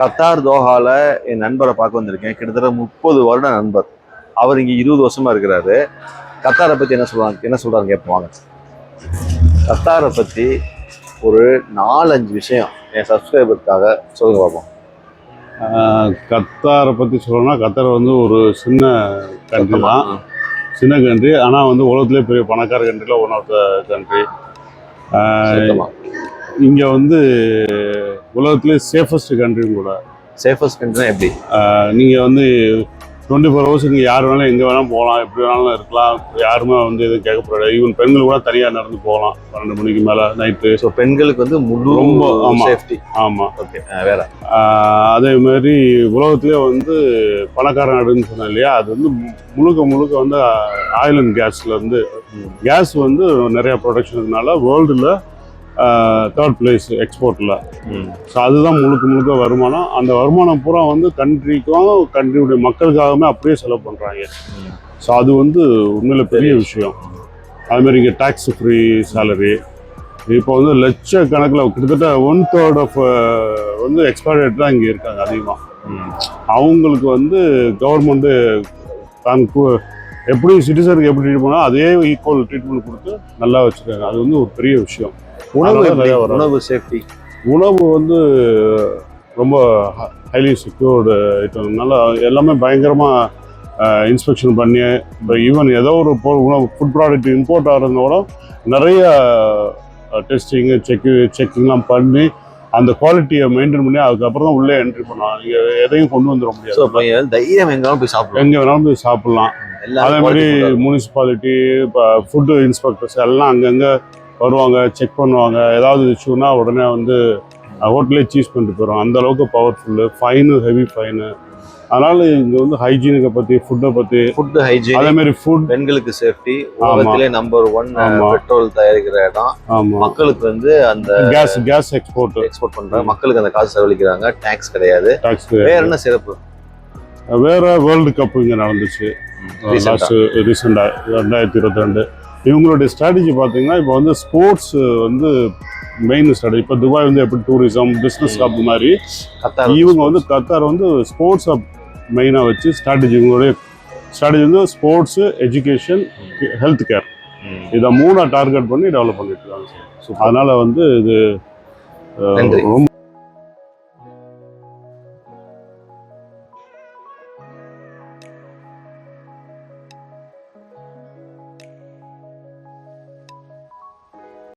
Qatar தோஹால என் நண்பரை பார்க்க வந்திருக்கேன். கிட்டத்தட்ட முப்பது வருட நண்பர். அவர் இங்க இருபது வருஷமா இருக்கிறாரு. கத்தாரை பத்தி என்ன சொல்றாங்க என்ன சொல்றாங்க கேட்போம் வாங்க. கத்தாரை பத்தி ஒரு நாலஞ்சு விஷயம் என் சப்ஸ்கிரைபருக்காக சொல்லுங்க பார்ப்போம் கத்தாரை பற்றி சொல்லணும்னா கத்தார் வந்து ஒரு சின்ன கண்ட்ரி தான். சின்ன கண்ட்ரி ஆனால் வந்து உலகத்திலே பெரிய பணக்கார கண்ட்ரியில் ஒன் ஆஃப் த கண்ட்ரி இங்கே வந்து உலகத்திலே சேஃபஸ்ட் கண்ட்ரியும் கூட. சேஃபஸ்ட் கண்ட்ரினா எப்படி? நீங்கள் வந்து டுவெண்ட்டி ஃபோர் ஹவர்ஸ் இங்கே யார் வேணாலும் எங்கே வேணாலும் போகலாம் எப்படி வேணாலும் இருக்கலாம். யாருமே வந்து எதுவும் கேட்கப்படாது ஈவன் பெண்கள் கூட தனியாக நடந்து போகலாம். பன்னெண்டு மணிக்கு மேலே நைட்டு ஸோ பெண்களுக்கு வந்து முழு ரொம்ப. சேஃப்டி ஆமாம் ஓகே வேற. அதே மாதிரி உலகத்திலே வந்து பணக்கார நாடுன்னு சொன்னேன் இல்லையா? அது வந்து முழுக்க முழுக்க வந்து ஆயில் அண்ட் கேஸ்ல இருந்து ம். கேஸ் வந்து நிறைய ப்ரொடக்ஷன் இருக்கனால வேர்ல்டில் தேர்ட் பிளேஸ் எக்ஸ்போர்ட்டில். ஸோ அதுதான் முழுக்க முழுக்க வருமானம். அந்த வருமானம் பூரா வந்து கண்ட்ரிக்கும் கண்ட்ரியுடைய மக்களுக்காகவே அப்படியே செலவு பண்ணுறாங்க. ஸோ அது வந்து உண்மையில பெரிய விஷயம். அது மாதிரி இங்கே டேக்ஸ் ஃப்ரீ சேலரி இப்போ வந்து லட்ச கணக்கில் கிட்டத்தட்ட ஒன் தேர்ட் ஆஃப் வந்து எக்ஸ்பைரி தான் இங்கே இருக்காங்க அதிகமாக. அவங்களுக்கு வந்து கவர்மெண்ட்டு தான் எப்படி சிட்டிசனுக்கு எப்படி ட்ரீட் பண்ணால் அதே ஈக்குவல் ட்ரீட்மெண்ட் கொடுத்து நல்லா வச்சுருக்காங்க. அது வந்து ஒரு பெரிய விஷயம். உணவு எப்படி? உணவு சேஃப்டி உணவு வந்து ரொம்ப ஹைலி செக்யூர்டு ஐட்டம்னால எல்லாமே பயங்கரமாக இன்ஸ்பெக்ஷன் பண்ணி இப்போ ஈவன் ஏதோ ஒரு பொருள் உணவு ஃபுட் ப்ராடக்ட் இம்போர்ட் ஆகிறதோட நிறைய டெஸ்டிங்கு செக்கு செக்கிங்லாம் பண்ணி அந்த குவாலிட்டியை மெயின்டைன் பண்ணி அதுக்கப்புறம் தான் உள்ளே என்ட்ரி பண்ணலாம். நீங்கள் எதையும் கொண்டு வந்துட முடியாது. தைரியம் எங்காலும் போய் சாப்பிடலாம். எங்கே வேணாலும் போய் சாப்பிட்லாம். அதே மாதிரி முனிசிபாலிட்டி இப்போ ஃபுட்டு இன்ஸ்பெக்டர்ஸ் எல்லாம் அங்கங்கே வருவாங்க செக் பண்ணுவாங்க. ஏதாவது இஷ்யூனா உடனே வந்து ஹோட்டலே சீஸ் பண்ணிட்டு போயிடும் அந்த அளவுக்கு பவர்ஃபுல்லு ஃபைனு ஹெவி ஃபைனு அதனால இங்கே வந்து ஹைஜீனிக்கை பற்றி ஃபுட்டை பற்றி ஃபுட் ஹைஜீன் அதே மாதிரி ஃபுட் பெண்களுக்கு சேஃப்டி உலகத்திலே நம்பர் ஒன். பெட்ரோல் தயாரிக்கிற இடம் மக்களுக்கு வந்து அந்த கேஸ் கேஸ் எக்ஸ்போர்ட் எக்ஸ்போர்ட் பண்றாங்க மக்களுக்கு அந்த காசு செலவழிக்கிறாங்க. டாக்ஸ் கிடையாது. வேற என்ன சிறப்பு? வேற வேர்ல்டு கப் இங்கே நடந்துச்சு. லாஸ்ட் ரீசெண்டாக ரெண்டாயிரத்தி இருபத்தி ரெண்டு. இவங்களுடைய ஸ்ட்ராட்டஜி பார்த்தீங்கன்னா இப்போ வந்து ஸ்போர்ட்ஸ் வந்து மெயின் ஸ்ட்ராட்டஜி இப்போ துபாய் வந்து எப்படி டூரிசம் பிஸ்னஸ் ஹப் மாதிரி இவங்க வந்து கத்தார் வந்து ஸ்போர்ட்ஸ் ஹப் மெயினாக வச்சு ஸ்ட்ராட்டஜி இவங்களுடைய ஸ்ட்ராட்டஜி வந்து ஸ்போர்ட்ஸு எஜுகேஷன் ஹெல்த் கேர். இதை மூணா டார்கெட் பண்ணி டெவலப் பண்ணிட்டு இருக்காங்க. அதனால வந்து இது. ரொம்ப